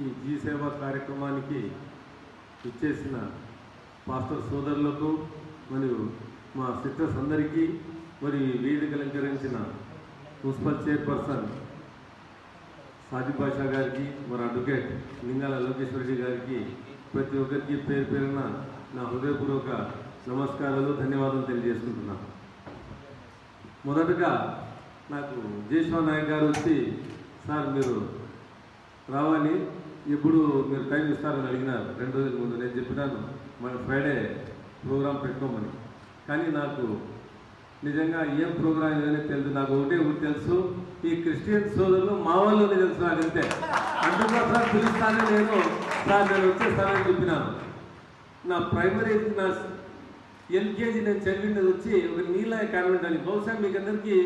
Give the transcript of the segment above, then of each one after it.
ఈ జీ సేవ కార్యక్రమానికి ఇచ్చేసిన పాస్టర్ సోదరులకు మరియు మా సిస్టర్స్ అందరికీ మరియు ఈ వేదిక అలంకరించిన మున్సిపల్ చైర్పర్సన్ సాది బాషా గారికి మరి అడ్వకేట్ లింగాల లోకేశ్వర గారికి ప్రతి ఒక్కరికి పేరు పేరున నా హృదయపూర్వక నమస్కారాలు ధన్యవాదాలు తెలియజేసుకుంటున్నాను మొదటగా నాకు జయశ్వర్ నాయక్ గారు వచ్చి సార్ మీరు రావాలి. ఎప్పుడు మీరు టైం ఇస్తారని అడిగినారు. రెండు రోజుల ముందు నేను చెప్పినాను మన ఫ్రైడే ప్రోగ్రాం పెట్టుకోమని. కానీ నాకు నిజంగా ఏం ప్రోగ్రాం ఏదైనా తెలుసు నాకు ఒకటే ఒకటి తెలుసు ఈ క్రిస్టియన్ సోదరులు మా వాళ్ళు తెలుసు నాకు అంతే. అందుకోసం పిలుస్తానే నేను సార్ నేను వచ్చేస్తానని చెప్పినాను. నా ప్రైమరీ నా ఎల్కేజీ నేను చదివినది వచ్చి ఒక నీళ్ళ కాన్వెంట్ అని. బహుశా మీకు అందరికీ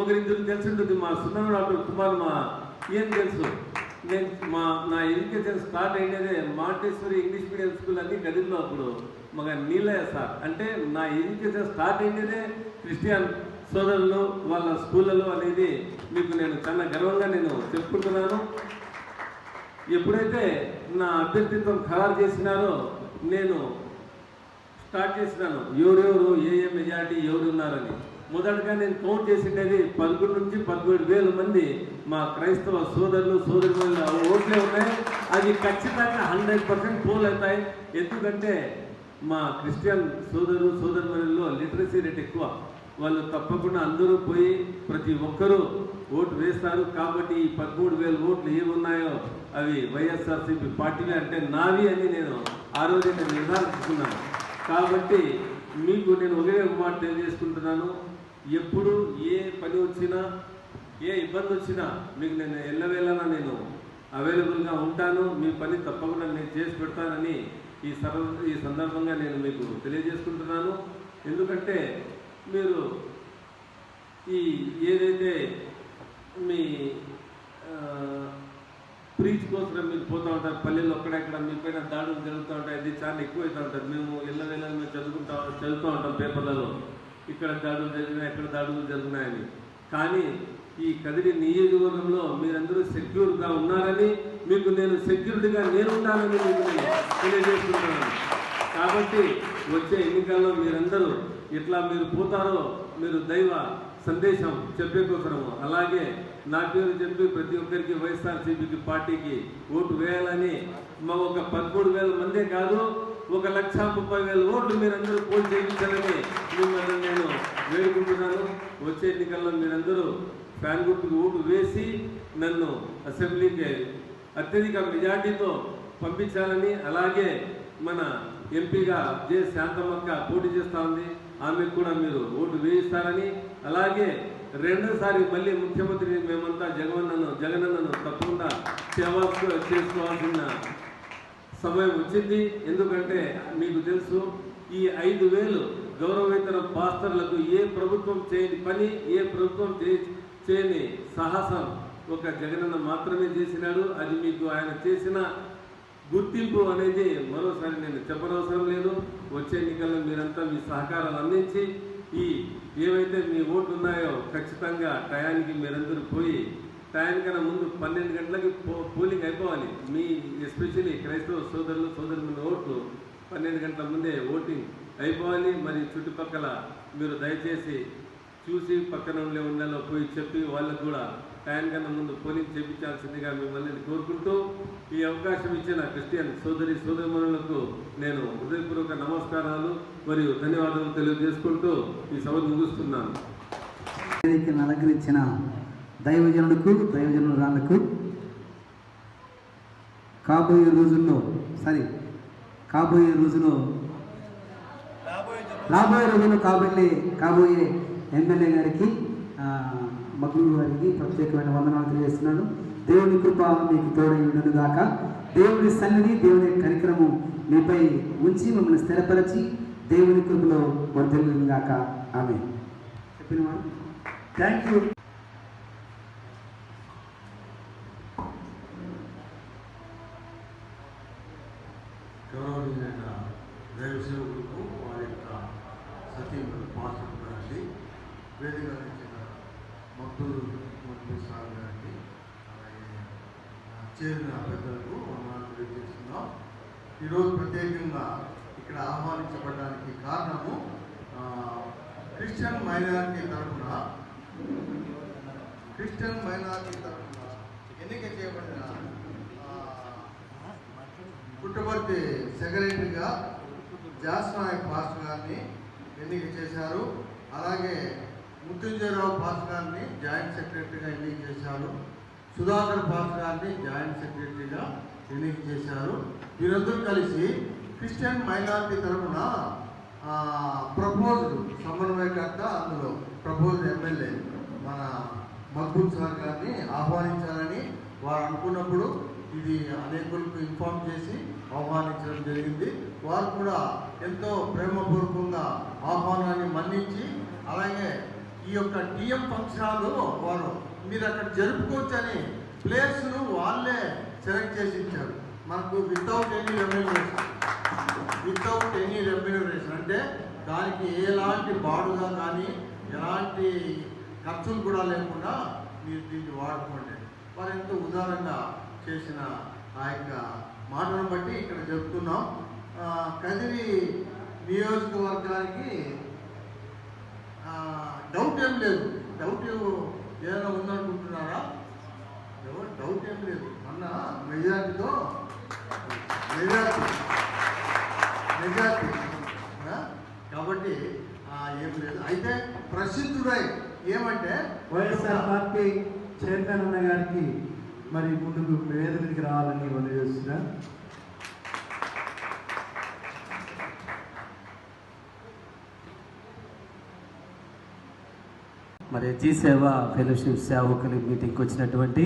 ఒకరిద్దరు తెలిసి ఉంటుంది మా సున్నా డాక్టర్ కుమార్ మా ఏం తెలుసు? నేను మా నా ఎడ్యుకేషన్ స్టార్ట్ అయ్యేదే మాంటేశ్వరి ఇంగ్లీష్ మీడియం స్కూల్ అన్ని గదిలో అప్పుడు. మగ నీలయ్య సార్. అంటే నా ఎడ్యుకేషన్ స్టార్ట్ అయ్యేదే క్రిస్టియన్ సోదరులు వాళ్ళ స్కూళ్ళలో అనేది మీకు నేను చాలా గర్వంగా నేను చెప్పుకుంటున్నాను. ఎప్పుడైతే నా అభ్యర్థిత్వం ఖరారు చేసినారో నేను స్టార్ట్ చేసినాను. ఎవరెవరు ఏ ఏ మెజార్టీ ఎవరున్నారని. మొదటగా నేను కౌంట్ చేసిండేది పదకొండు నుంచి పదమూడు వేల మంది మా క్రైస్తవ సోదరులు సోదరుల ఓట్లే ఉన్నాయి. అది ఖచ్చితంగా హండ్రెడ్ పర్సెంట్ పోల్ అవుతాయి. ఎందుకంటే మా క్రిస్టియన్ సోదరు సోదరులలో లిటరసీ రేట్ ఎక్కువ. వాళ్ళు తప్పకుండా అందరూ పోయి ప్రతి ఒక్కరూ ఓటు వేస్తారు. కాబట్టి ఈ పదమూడు వేల ఓట్లు ఏమున్నాయో అవి వైఎస్ఆర్సీపీ పార్టీలే అంటే నావి అని నేను ఆ రోజు నేను నిర్ధారించుకున్నాను. కాబట్టి మీకు నేను ఒకే ఒక మాట తెలియజేసుకుంటున్నాను. ఎప్పుడు ఏ పని వచ్చినా ఏ ఇబ్బంది వచ్చినా మీకు నేను ఎల్లవేళలా నేను అవైలబుల్గా ఉంటాను. మీ పని తప్పకుండా నేను చేసి పెడతానని ఈ సర్వ ఈ సందర్భంగా నేను మీకు తెలియజేసుకుంటున్నాను. ఎందుకంటే మీరు ఈ ఏదైతే మీ ప్రీచ్ కోసం మీరు పోతూ ఉంటారు పల్లెల్లో అక్కడెక్కడ మీ పైన దాడులు జరుగుతూ ఉంటాయి అది చాలా ఎక్కువ అవుతూ ఉంటుంది మేము ఇళ్ళ వేళ మేము చదువుకుంటా చదువుతూ ఉంటాం పేపర్లలో. ఇక్కడ దాడులు జరిగినాయి ఇక్కడ దాడులు జరిగినాయని. కానీ ఈ కదిరి నియోజకవర్గంలో మీరందరూ సెక్యూర్గా ఉన్నారని మీకు నేను సెక్యూరిటీగా నేను ఉండాలని మీకు నేను తెలియజేస్తున్నాను. కాబట్టి వచ్చే ఎన్నికల్లో మీరందరూ ఎట్లా మీరు పోతారో మీరు దైవ సందేశం చెప్పే కోసము అలాగే నా పేరు చెప్పి ప్రతి ఒక్కరికి వైఎస్ఆర్సీపీకి పార్టీకి ఓటు వేయాలని మా ఒక పదమూడు వేల మందే కాదు ఒక లక్ష ముప్పై వేల ఓట్లు మీరందరూ పోటీ చేయించాలని మిమ్మల్ని నేను వేడుకుంటున్నాను. వచ్చే ఎన్నికల్లో మీరందరూ ఫ్యాన్ గుర్తుకు ఓటు వేసి నన్ను అసెంబ్లీకి అత్యధిక మెజార్టీతో పంపించాలని అలాగే మన ఎంపీగా జె శాంతమ్మక్క పోటీ చేస్తా ఉంది. ఆమెకు కూడా మీరు ఓటు వేయిస్తారని అలాగే రెండోసారి మళ్ళీ ముఖ్యమంత్రి మేమంతా జగన్ జగనన్నను తప్పకుండా సేవ చేసుకోవాల్సిన సమయం వచ్చింది. ఎందుకంటే మీకు తెలుసు ఈ ఐదు వేలు గౌరవేతర పాస్టర్లకు ఏ ప్రభుత్వం చేయని పని ఏ ప్రభుత్వం చేయని సాహసం ఒక జగనన్న మాత్రమే చేసినాడు. అది మీకు ఆయన చేసిన గుర్తింపు అనేది మరోసారి నేను చెప్పనవసరం లేదు. వచ్చే ఎన్నికల్లో మీరంతా మీ సహకారాలు అందించి ఈ ఏవైతే మీ ఓట్లు ఉన్నాయో ఖచ్చితంగా టయానికి మీరందరూ పోయి టయానికన్నా ముందు పన్నెండు గంటలకి పో పోలింగ్ అయిపోవాలి. మీ ఎస్పెషల్లీ క్రైస్తవ సోదరులు సోదరుల ఓట్లు పన్నెండు గంటల ముందే ఓటింగ్ అయిపోవాలి. మరి చుట్టుపక్కల మీరు దయచేసి చూసి పక్కన ఉండే ఉండాలో పోయి చెప్పి వాళ్ళకు కూడా టైం కన్నా ముందు పోలింగ్ చేపించాల్సిందిగా మిమ్మల్ని కోరుకుంటూ ఈ అవకాశం ఇచ్చిన క్రిస్టియన్ సోదరి సోదరులకు నేను హృదయపూర్వక నమస్కారాలు మరియు ధన్యవాదాలు తెలియజేసుకుంటూ ఈ సభ ముగిస్తున్నాను. అలంకరించిన దైవజనులకు దైవజనురాలకు కాబోయే రోజుల్లో సరే కాబోయే రోజులో రాబోయే రోజుల్లో కాబోయే కాబోయే ఎమ్మెల్యే గారికి ఆ, గారికి ప్రత్యేకమైన వందనాలు తెలియజేస్తున్నాను. దేవుని కృప మీకు తోడై గాక. దేవుని సన్నిధి దేవుని కార్యక్రమం మీపై ఉంచి మిమ్మల్ని స్థిరపరచి దేవుని కృపలో వర్ధిల్లును ఆమె చెప్పిన thank you Madduru Madduru sir గారికి అలాగే ఆ, చేరిన పెద్దలకు వందనాలు తెలియజేస్తున్నాం. ఈరోజు ప్రత్యేకంగా ఇక్కడ ఆహ్వానించబడడానికి కారణము క్రిస్టియన్ మైనారిటీ తరఫున క్రిస్టియన్ మైనారిటీ తరఫున ఎన్నిక చేయబడిన పుట్టపర్తి సెక్రటరీగా జాస్ నాయక్ పాస్టర్ గారిని ఎన్నిక చేశారు. అలాగే ముత్తుంజయరావు పాస్టర్ గారిని జాయింట్ సెక్రటరీగా ఎన్నిక చేశారు. సుధాకర్ పాస్టర్ గారిని జాయింట్ సెక్రటరీగా ఎన్నిక చేశారు. వీరందరూ కలిసి క్రిస్టియన్ మైనార్టీ తరఫున ప్రపోజ్డ్ సమన్వయకర్త అందులో ప్రపోజ్డ్ ఎమ్మెల్యే మన మక్బూల్ సార్ గారిని ఆహ్వానించాలని వారు అనుకున్నప్పుడు ఇది అనేకులకు ఇన్ఫార్మ్ చేసి ఆహ్వానించడం జరిగింది. వారు కూడా ఎంతో ప్రేమపూర్వకంగా ఆహ్వానాన్ని మన్నించి అలాగే ఈ యొక్క టీఎం ఫంక్షన్ హాల్ వారు మీరు అక్కడ జరుపుకోవచ్చని ప్లేస్ను వాళ్ళే సెలెక్ట్ చేసి ఇచ్చారు. మనకు without any remuneration without any remuneration అంటే దానికి ఎలాంటి బాడుగా కానీ ఎలాంటి ఖర్చులు కూడా లేకుండా మీరు దీన్ని వాడుకోండి. వారు ఎంతో ఉదారంగా చేసిన ఆ యొక్క మాటను బట్టి ఇక్కడ చెప్తున్నాం. కదిరి నియోజకవర్గానికి డౌట్ ఏం లేదు. డౌట్ ఏదైనా ఉందనుకుంటున్నారా? ఎవరు? డౌట్ ఏం లేదు. మొన్న మెజార్టీతో మెజార్టీ మెజార్టీ కాబట్టి ఏం లేదు. అయితే ప్రసిద్ధుడై ఏమంటే వైఎస్ఆర్ పార్టీ చైర్మన్ అన్న గారికి మరి ముందుకు వేదికకి రావాలని మనం మరి జీ సేవ ఫెలోషిప్ సేవకులు మీటింగ్కి వచ్చినటువంటి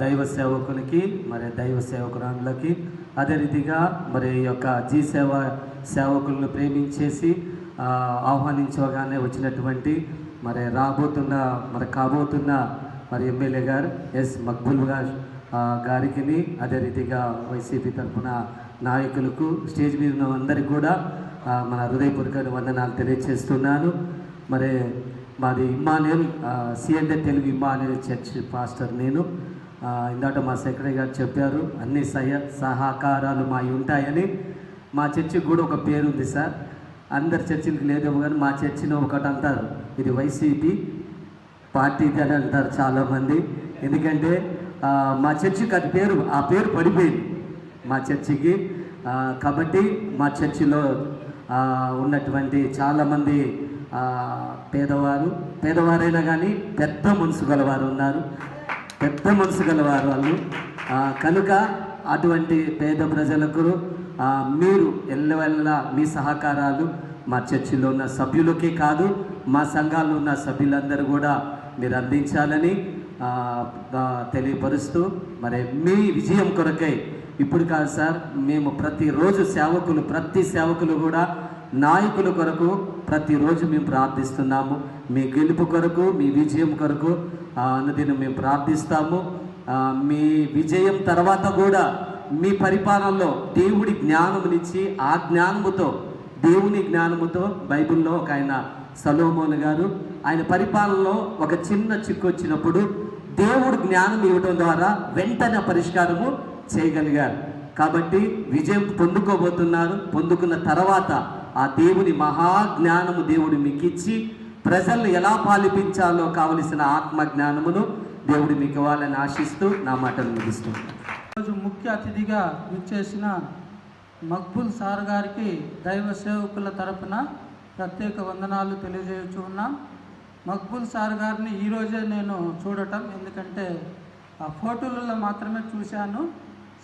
దైవ సేవకులకి మరి దైవ సేవకురాండ్లకి అదే రీతిగా మరి ఈ యొక్క జీ సేవ సేవకులను ప్రేమించేసి ఆహ్వానించగానే వచ్చినటువంటి మరి రాబోతున్న మరి కాబోతున్న మరి ఎమ్మెల్యే గారు ఎస్ మక్బుల్ గారు గారికి అదే రీతిగా వైసీపీ తరఫున నాయకులకు స్టేజ్ మీద ఉన్న అందరికీ కూడా మన హృదయపూర్వక వందనాలు తెలియజేస్తున్నాను మరి మాది ఇమ్మానుయల్ సిఎండే తెలుగు ఇమ్మానుయల్ చర్చ్ పాస్టర్ నేను. ఆ, ఇందాక మా సెక్రటరీ గారు చెప్పారు అన్ని సహ సహకారాలు మావి ఉంటాయని. మా చర్చికి కూడా ఒక పేరు ఉంది సార్. అందరి చర్చిలకు లేదేమో కానీ మా చర్చిని ఒకటి అంటారు. ఇది వైసీపీ పార్టీది అని అంటారు చాలామంది. ఎందుకంటే మా చర్చికి అది పేరు ఆ పేరు పడిపోయింది మా చర్చికి. కాబట్టి మా చర్చిలో ఉన్నటువంటి చాలామంది పేదవారు పేదవారైనా కానీ పెద్ద మనసు గలవారు ఉన్నారు. పెద్ద మనసు గలవారు వాళ్ళు. కనుక అటువంటి పేద ప్రజలకు మీరు ఎల్లవెల్ల మీ సహకారాలు మా చర్చిలో ఉన్న సభ్యులకే కాదు మా సంఘాల్లో ఉన్న సభ్యులందరూ కూడా మీరు అందించాలని తెలియపరుస్తూ మరి మీ విజయం కొరకై ఇప్పుడు కాదు సార్ మేము ప్రతిరోజు సేవకులు ప్రతి సేవకులు కూడా నాయకుల కొరకు ప్రతిరోజు మేము ప్రార్థిస్తున్నాము. మీ గెలుపు కొరకు మీ విజయం కొరకు ఆ, అన్నదిని మేము ప్రార్థిస్తాము. మీ విజయం తర్వాత కూడా మీ పరిపాలనలో దేవుడి జ్ఞానమునిచ్చి ఆ జ్ఞానముతో దేవుని జ్ఞానముతో బైబిల్లో ఒక ఆయన సలోమోన్ గారు ఆయన పరిపాలనలో ఒక చిన్న చిక్కు వచ్చినప్పుడు దేవుడు జ్ఞానం ఇవ్వడం ద్వారా వెంటనే పరిష్కారము చేయగలిగారు. కాబట్టి విజయం పొందుకోబోతున్నారు. పొందుకున్న తర్వాత ఆ దేవుని మహాజ్ఞానము దేవుడు మీకు ఇచ్చి ప్రజలను ఎలా పాలిపించాలో కావలసిన ఆత్మ జ్ఞానమును దేవుడు మీకు ఇవ్వాలని ఆశిస్తూ నా మాటలు ముగిస్తున్నాను. ఈరోజు ముఖ్య అతిథిగా విచ్చేసిన మక్బుల్ సార్ గారికి దైవ సేవకుల తరపున ప్రత్యేక వందనాలు తెలియజేయచ్చు ఉన్నాం. మక్బుల్ సార్ గారిని ఈరోజే నేను చూడటం ఎందుకంటే ఆ ఫోటోలలో మాత్రమే చూశాను.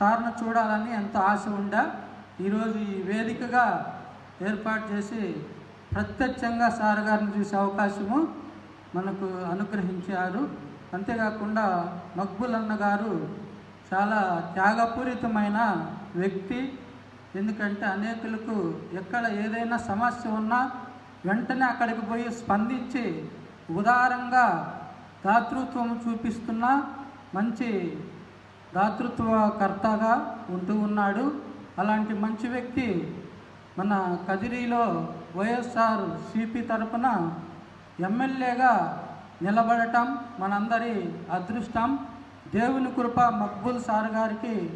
సార్ను చూడాలని ఎంతో ఆశ ఉండా. ఈరోజు ఈ వేదికగా ఏర్పాటు చేసి ప్రత్యక్షంగా సార్ గారిని చూసే అవకాశము మనకు అనుగ్రహించారు. అంతేకాకుండా మక్బుల్ అన్న గారు చాలా త్యాగపూరితమైన వ్యక్తి. ఎందుకంటే అనేకులకు ఎక్కడ ఏదైనా సమస్య ఉన్నా వెంటనే అక్కడికి పోయి స్పందించి ఉదారంగా దాతృత్వం చూపిస్తున్న మంచి దాతృత్వకర్తగా ఉంటూ ఉన్నాడు. అలాంటి మంచి వ్యక్తి మన కదిరిలో వైఎస్ఆర్ సిపి తరపున ఎమ్మెల్యేగా నిలబడటం మనందరి అదృష్టం. దేవుని కృప మక్బూల్ సార్ గారికి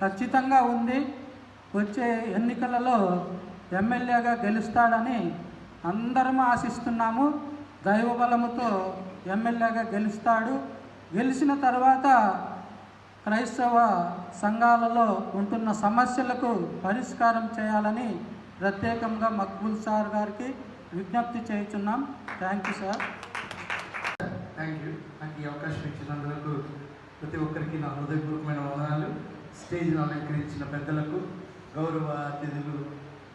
ఖచ్చితంగా ఉంది. వచ్చే ఎన్నికలలో ఎమ్మెల్యేగా గెలుస్తాడని అందరం ఆశిస్తున్నాము. దైవ బలముతో ఎమ్మెల్యేగా గెలుస్తాడు. గెలిచిన తర్వాత క్రైస్తవ సంఘాలలో ఉంటున్న సమస్యలకు పరిష్కారం చేయాలని ప్రత్యేకంగా మక్బూల్ సార్ గారికి విజ్ఞప్తి చేయుచున్నాం. Thank you sir. Thank you. నాకు ఈ అవకాశం ఇచ్చినందుకు ప్రతి ఒక్కరికి నా హృదయపూర్వకమైన వందనాలు. స్టేజ్ను అలంకరించిన పెద్దలకు గౌరవ అతిథులు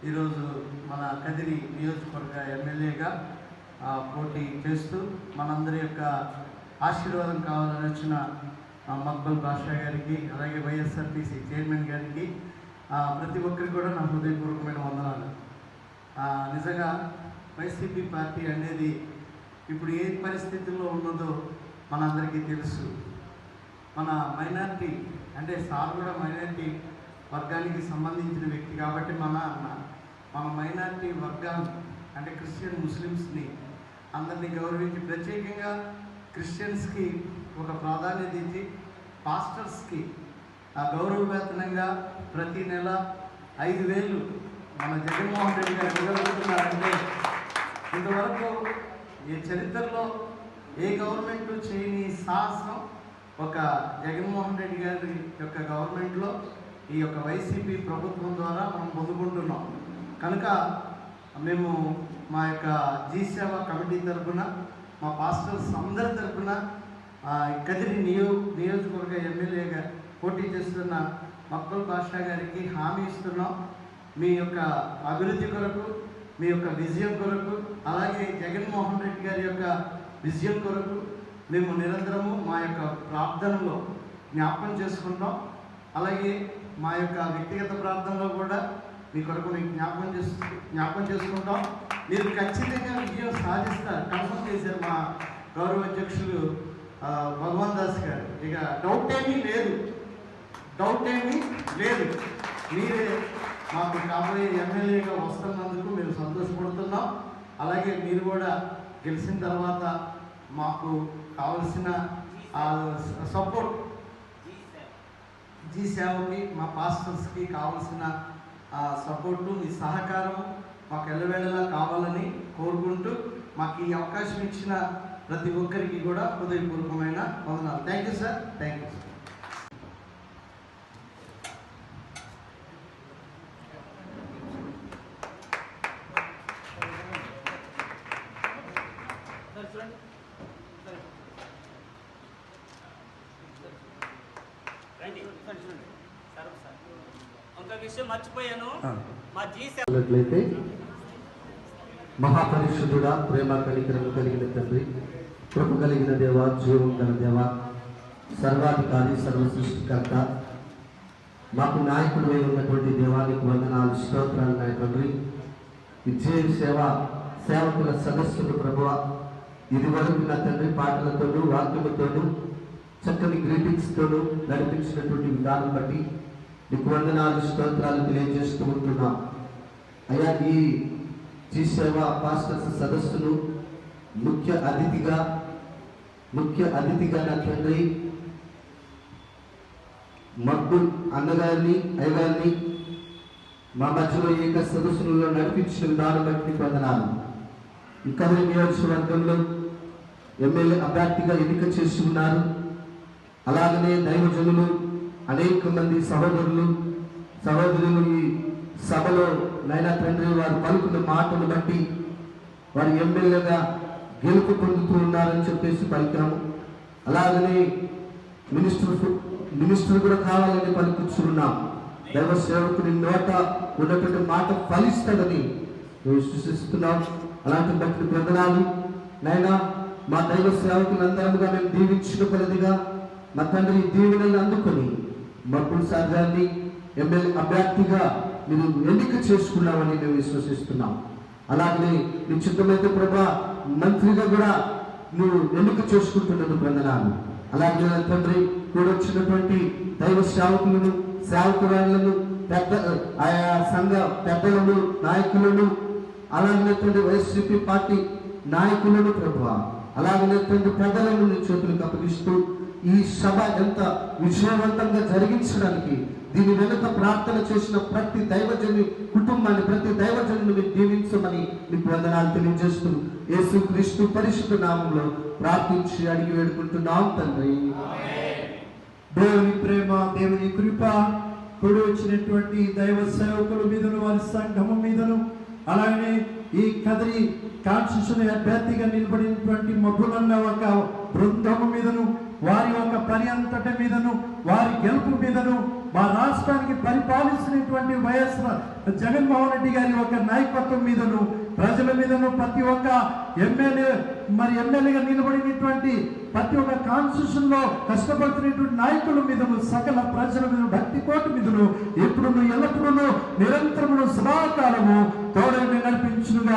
ఈరోజు మన కదిరి నియోజకవర్గ ఎమ్మెల్యేగా పోటీ చేస్తూ మనందరి యొక్క ఆశీర్వాదం కావాలని వచ్చిన మక్బల్ బాషా గారికి అలాగే వైఎస్ఆర్టీసీ చైర్మన్ గారికి ప్రతి ఒక్కరికి కూడా నా హృదయపూర్వకమైన వందనాలు. నిజంగా వైసీపీ పార్టీ అనేది ఇప్పుడు ఏ పరిస్థితుల్లో ఉన్నదో మనందరికీ తెలుసు. మన మైనార్టీ అంటే సార్ కూడా మైనార్టీ వర్గానికి సంబంధించిన వ్యక్తి కాబట్టి మన మన మైనార్టీ వర్గాలు అంటే క్రిస్టియన్ ముస్లిమ్స్ని అందరినీ గౌరవించి ప్రత్యేకంగా క్రిస్టియన్స్కి ఒక ప్రాధాన్యత ఇచ్చి పాస్టర్స్కి ఆ గౌరవ వేతనంగా ప్రతి నెల ఐదు వేలు మన జగన్మోహన్ రెడ్డి గారు ఇవ్వగలుగుతున్నారంటే ఇంతవరకు ఈ చరిత్రలో ఏ గవర్నమెంట్ చేయని సాహసం ఒక జగన్మోహన్ రెడ్డి గారి యొక్క గవర్నమెంట్లో ఈ యొక్క వైసీపీ ప్రభుత్వం ద్వారా మనం పొందుకుంటున్నాం. కనుక మేము మా యొక్క జీ సేవ కమిటీ తరఫున మా పాస్టర్స్ అందరి తరఫున ఆ, కదిరి నియో నియోజకవర్గ ఎమ్మెల్యేగా పోటీ చేస్తున్న మక్కల్ బాషా గారికి హామీ ఇస్తున్నాం. మీ యొక్క అభివృద్ధి కొరకు మీ యొక్క విజయం కొరకు అలాగే జగన్మోహన్ రెడ్డి గారి యొక్క విజయం కొరకు మేము నిరంతరము మా యొక్క ప్రార్థనలో జ్ఞాపకం చేసుకుంటాం. అలాగే మా యొక్క వ్యక్తిగత ప్రార్థనలో కూడా మీ కొరకు నేను జ్ఞాపకం చేసు జ్ఞాపకం చేసుకుంటాం. మీరు ఖచ్చితంగా విజయం సాధిస్తారు. కన్ఫర్మ్ చేశారు మా గౌరవ అధ్యక్షులు భగవాన్ దాస్ గారు. ఇక డౌట్ ఏమీ లేదు. డౌట్ ఏమీ లేదు. మీరే మాకు కాబోయే ఎమ్మెల్యేగా వస్తున్నందుకు మేము సంతోషపడుతున్నాం. అలాగే మీరు కూడా గెలిచిన తర్వాత మాకు కావలసిన సపోర్ట్ జీ సేవకి మా పాస్టర్స్కి కావలసిన సపోర్టు మీ సహకారం మాకు ఎల్లవేళలా కావాలని కోరుకుంటూ మాకు ఈ అవకాశం ఇచ్చిన ప్రతి ఒక్కరికి కూడా హృదయపూర్వకమైన వందనాలు. Thank you sir thank you sir sir sir sir. ఒక విషయం మర్చిపోయాను. మా మహాపరిశుద్ధుడా ప్రేమ కనికరము కలిగిన తండ్రి కృప కలిగిన దేవ జీవం గల దేవ సర్వాధికారి సర్వ సృష్టికర్త మాకు నాయకుడు ఉన్నటువంటి దేవానికి వందనాలు స్తోత్రాలు నాయ తండ్రి. విజయ సేవ సేవకుల సదస్సులు ప్రభువ ఇదివరకు నా తండ్రి పాటలతోనూ వాక్యముతోనూ చక్కని గ్రీటింగ్స్ తోనూ నడిపించినటువంటి విధానం బట్టి నీకు వందనాలు స్తోత్రాలు తెలియజేస్తూ ఉంటున్నాం. అయ్యా ఈ జీ సేవ పాస్టర్స్ సదస్సును ముఖ్య అతిథిగా ముఖ్య అతిథిగా నా తండ్రి మక్బుల్ అన్నగారిని అయ్యగారిని మా మధ్యలో ఏక సదస్సులలో నడిపించిన విధానం బట్టి వందనాలు. ఇంకా నియోజకవర్గంలో ఎమ్మెల్యే అభ్యర్థిగా ఎన్నిక చేసి ఉన్నారు అలాగనే దైవజనులు అనేక మంది సహోదరులు సహోదరులు ఈ సభలో నైనా తండ్రి వారు పలుకున్న మాటను బట్టి వారు ఎమ్మెల్యేగా గెలుపు పొందుతూ ఉన్నారని చెప్పేసి పలికాము అలాగనే మినిస్టర్ మినిస్టర్ కూడా కావాలని పలుకుతున్నాం దైవ సేవకుని నోట ఉన్నటువంటి మాట ఫలిస్తుందని మేము విశ్వసిస్తున్నాం అలాంటి బట్టి ప్రదనాలు నైనా మా దైవ సేవకులందరముగా మేము దీవించిన మా తండ్రి దీవెనలు అందుకొని మక్కుడు సాగాన్ని ఎమ్మెల్యే అభ్యర్థిగా మీరు ఎన్నిక చేసుకున్నామని మేము విశ్వసిస్తున్నాం. అలాగే నీ చిత్తమైతే ప్రభా మంత్రిగా కూడా నువ్వు ఎన్నిక చేసుకుంటున్నందుకు వందనాలు అలాగే తండ్రి కూడా వచ్చినటువంటి దైవ సేవకులను సేవకురాలను పెద్ద ఆయా సంఘ పెద్దలను నాయకులను అలాగే తండ్రి వైసీపీ పార్టీ నాయకులను ప్రభు అలాగే తండ్రి పెద్దలను నీ చేతులకు అప్పగిస్తూ ఈ సభ ఎంత విజయవంతంగా జరిగించడానికి దీని వెనుక ప్రార్థన చేసిన ప్రతి దైవజని కుటుంబాన్ని ప్రతి దైవజనుని మీరు దీవించమని మీకు వందనాలు తెలియజేస్తూ యేసు క్రీస్తు పరిశుద్ధ నామంలో ప్రార్థించి అడిగి వేడుకుంటున్నాం తండ్రి. దేవుని ప్రేమ దేవుని కృప కూడి వచ్చినటువంటి దైవ సేవకుల మీదను వారి సంఘము మీదను అలాగనే ఈ కదిరి కాన్స్టిట్యూషన్ అభ్యర్థిగా నిలబడినటువంటి మబ్బులన్న ఒక బృందము మీదను వారి యొక్క పని అంతటి మీదను వారి గెలుపు మీదను మా రాష్ట్రానికి పరిపాలిస్తున్నటువంటి వైఎస్ జగన్మోహన్ రెడ్డి గారి ఒక నాయకత్వం మీదను ప్రజల మీదను ప్రతి ఒక్క ఎమ్మెల్యే మరి ఎమ్మెల్యేగా నిలబడినటువంటి ప్రతి ఒక్క కాన్స్టిట్యూషన్లో కష్టపడుతున్నటువంటి నాయకుల మీదను సకల ప్రజల మీద భక్తి కోటి మీదను ఎప్పుడు ఎల్లప్పుడూ నిరంతరమును సదాకాలము తోడని నడిపించిన